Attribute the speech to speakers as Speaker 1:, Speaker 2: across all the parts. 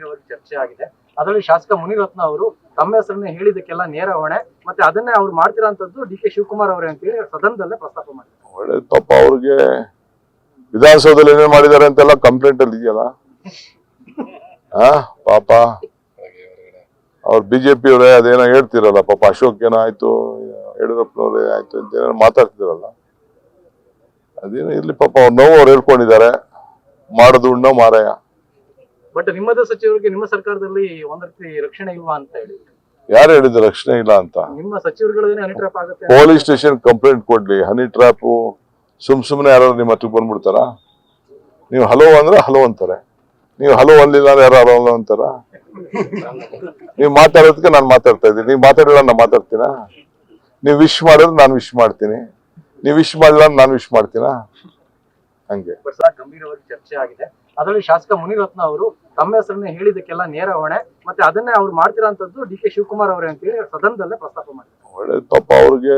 Speaker 1: ಗಂಭೀರವಾಗಿ ಚರ್ಚೆ ಆಗಿದೆ. ಅದರಲ್ಲಿ ಶಾಸಕ ಮುನಿರತ್ನ ಅವರು ತಮ್ಮ ಹೆಸರನ್ನ ಹೇಳಿದಕ್ಕೆಲ್ಲ ನೇರ ಹೊಣೆ. ಮತ್ತೆ ಅದನ್ನೇ ಅವ್ರು ಮಾಡ್ತಿರೋಂಥದ್ದು ಡಿ ಕೆ ಶಿವಕುಮಾರ್ ಅವರೇ ಅಂತೇಳಿ ಸದನದಲ್ಲೇ ಪ್ರಸ್ತಾಪ ಮಾಡಿದ್ದಾರೆ
Speaker 2: ಒಳ್ಳೆ ತಪ್ಪ, ಅವ್ರಿಗೆ ವಿಧಾನಸೌಧದಲ್ಲಿ ಏನೇನ್ ಮಾಡಿದ್ದಾರೆ ಅಂತೆಲ್ಲ ಕಂಪ್ಲೇಂಟ್ ಅಲ್ಲಿ ಇದೆಯಲ್ಲ? ಪಾಪ. ಅವ್ರು ಬಿಜೆಪಿ ಅವರೇ ಅದೇನೋ ಹೇಳ್ತಿರಲ್ಲ, ಪಾಪ ಅಶೋಕ್ ಏನೋ ಆಯ್ತು, ಯಡಿಯೂರಪ್ಪನವ್ರೆ ಆಯ್ತು ಅಂತ ಏನೋ ಮಾತಾಡ್ತಿರಲ್ಲ? ಅದೇನೋ ಇರ್ಲಿ ಪಾಪ, ಅವ್ರ ನೋವು ಅವ್ರು ಹೇಳ್ಕೊಂಡಿದ್ದಾರೆ. ಮಾಡೋದು ಉಣ್ಣೋ ಮಾರಾಯ.
Speaker 1: ಬಟ್ ನಿಮ್ಮದೇ ಸಚಿವರಿಗೆ ನಿಮ್ಮ ಸರ್ಕಾರದಲ್ಲಿ ಒಂದ್ ರೀತಿ ರಕ್ಷಣೆ ಇಲ್ವಾ ಅಂತ ಹೇಳಿ.
Speaker 2: ಯಾರು ಹೇಳಿದ್ರು ರಕ್ಷಣೆ ಇಲ್ಲ ಅಂತ?
Speaker 1: ನಿಮ್ಮ ಸಚಿವರುಗಳೇ ಹನಿ ಟ್ರಾಪ್ ಆಗುತ್ತೆ
Speaker 2: ಪೊಲೀಸ್ ಸ್ಟೇಷನ್ ಕಂಪ್ಲೇಂಟ್ ಕೊಡ್ಲಿ. ಹನಿ ಟ್ರಾಪ್ ಸುಮ್ ಸುಮ್ಮನೆ ಯಾರು ನಿಮ್ಮ ಹತ್ರಕ್ಕೆ ಬಂದ್ಬಿಡ್ತಾರ? ನೀವು ಹಲೋ ಅಂದ್ರೆ ಹಲೋ ಅಂತಾರೆ. ನೀವು ಹಲೋ ಅಲ್ಲಿಲ್ಲ ಅಂದ್ರೆ ಯಾರು ಹಲೋ ಅಲ್ಲ ಅಂತಾರ? ನೀವು ಮಾತಾಡೋದಕ್ಕೆ ನಾನು ಮಾತಾಡ್ತಾ ಇದ್ದೀನಿ. ನೀವು ಮಾತಾಡಿಲ್ಲ ನಾನು ಮಾತಾಡ್ತೀನ? ನೀವು ವಿಶ್ ಮಾಡಿದ್ರೆ ನಾನು ವಿಶ್ ಮಾಡ್ತೀನಿ. ನೀವು ವಿಶ್ ಮಾಡಿಲ್ಲ ನಾನು ವಿಶ್ ಮಾಡ್ತೀನಾ? ಹಂಗೆ.
Speaker 1: ಗಂಭೀರವಾಗಿ ಚರ್ಚೆ ಆಗಿದೆ. ಅದರಲ್ಲಿ ಶಾಸಕ ಮುನಿರತ್ನ ಅವರು ತಮ್ಮ ಹೆಸರನ್ನ ಹೇಳಿದಕ್ಕೆಲ್ಲ ನೇರ ಹೊಣೆ. ಮತ್ತೆ ಅದನ್ನೇ ಅವ್ರು ಮಾಡ್ತಿರೋಂಥದ್ದು ಡಿ ಕೆ ಶಿವಕುಮಾರ್ ಅವರೇ ಅಂತೇಳಿ ಸದನದಲ್ಲೇ ಪ್ರಸ್ತಾಪ ಮಾಡಿದ್ರು.
Speaker 2: ಒಳ್ಳೆ ಪಾಪ ಅವ್ರಿಗೆ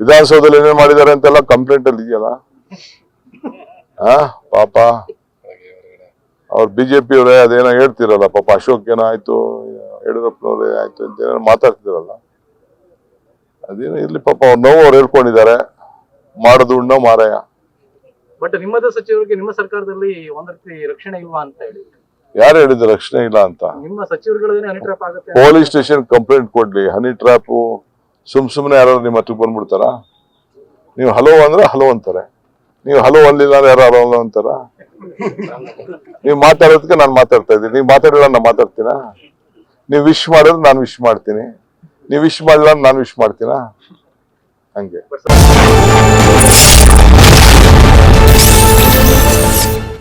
Speaker 2: ವಿಧಾನಸೌಧದಲ್ಲಿ ಏನೇನ್ ಮಾಡಿದ್ದಾರೆ ಅಂತೆಲ್ಲ ಕಂಪ್ಲೇಂಟ್ ಅಲ್ಲಿ ಇದೆಯಲ್ಲ? ಪಾಪ. ಅವ್ರು ಬಿಜೆಪಿ ಅವರೇ ಅದೇನೋ ಹೇಳ್ತಿರಲ್ಲ, ಪಾಪ ಅಶೋಕ್ ಏನಾಯ್ತು ಯಡಿಯೂರಪ್ಪನವ್ರೇ ಆಯ್ತು ಅಂತ ಏನೋ ಮಾತಾಡ್ತಿರಲ್ಲ? ಅದೇನೋ ಇರ್ಲಿ ಪಾಪ ಅವ್ರ ನೋವು ಅವ್ರು ಹೇಳ್ಕೊಂಡಿದ್ದಾರೆ. ಮಾಡೋದು ಉಣ್ಣೋ ಮಾರಾಯ.
Speaker 1: ಬಟ್ ನಿಮ್ಮದೇ ಸಚಿವರಿಗೆ ನಿಮ್ಮ ಸರ್ಕಾರದಲ್ಲಿ ಒಂದ್ ರೀತಿ ರಕ್ಷಣೆ ಇಲ್ವಾ ಅಂತ ಹೇಳಿ.
Speaker 2: ಯಾರು ಹೇಳಿದ್ರು ರಕ್ಷಣೆ ಇಲ್ಲ ಅಂತ?
Speaker 1: ನಿಮ್ಮ ಸಚಿವರುಗಳೇ ಹನಿ ಟ್ರಾಪ್ ಆಗುತ್ತೆ
Speaker 2: ಪೊಲೀಸ್ ಸ್ಟೇಷನ್ ಕಂಪ್ಲೇಂಟ್ ಕೊಡ್ಲಿ. ಹನಿ ಟ್ರಾಪ್ ಸುಮ್ ಸುಮ್ಮನೆ ಯಾರು ನಿಮ್ಮ ಹತ್ರಕ್ಕೆ ಬಂದ್ಬಿಡ್ತಾರ? ನೀವು ಹಲೋ ಅಂದ್ರೆ ಹಲೋ ಅಂತಾರೆ. ನೀವು ಹಲೋ ಅಲ್ಲಿಲ್ಲ ಅಂದ್ರೆ ಯಾರು ಹಲೋ ಅಲ್ಲ ಅಂತಾರ? ನೀವು ಮಾತಾಡೋದಕ್ಕೆ ನಾನು ಮಾತಾಡ್ತಾ ಇದ್ದೀನಿ. ನೀವು ಮಾತಾಡಿಲ್ಲ ನಾನು ಮಾತಾಡ್ತೀನ? ನೀವು ವಿಶ್ ಮಾಡಿದ್ರೆ ನಾನು ವಿಶ್ ಮಾಡ್ತೀನಿ. ನೀವು ವಿಶ್ ಮಾಡಿಲ್ಲ ನಾನು ವಿಶ್ ಮಾಡ್ತೀನಾ? ಹಂಗೆ.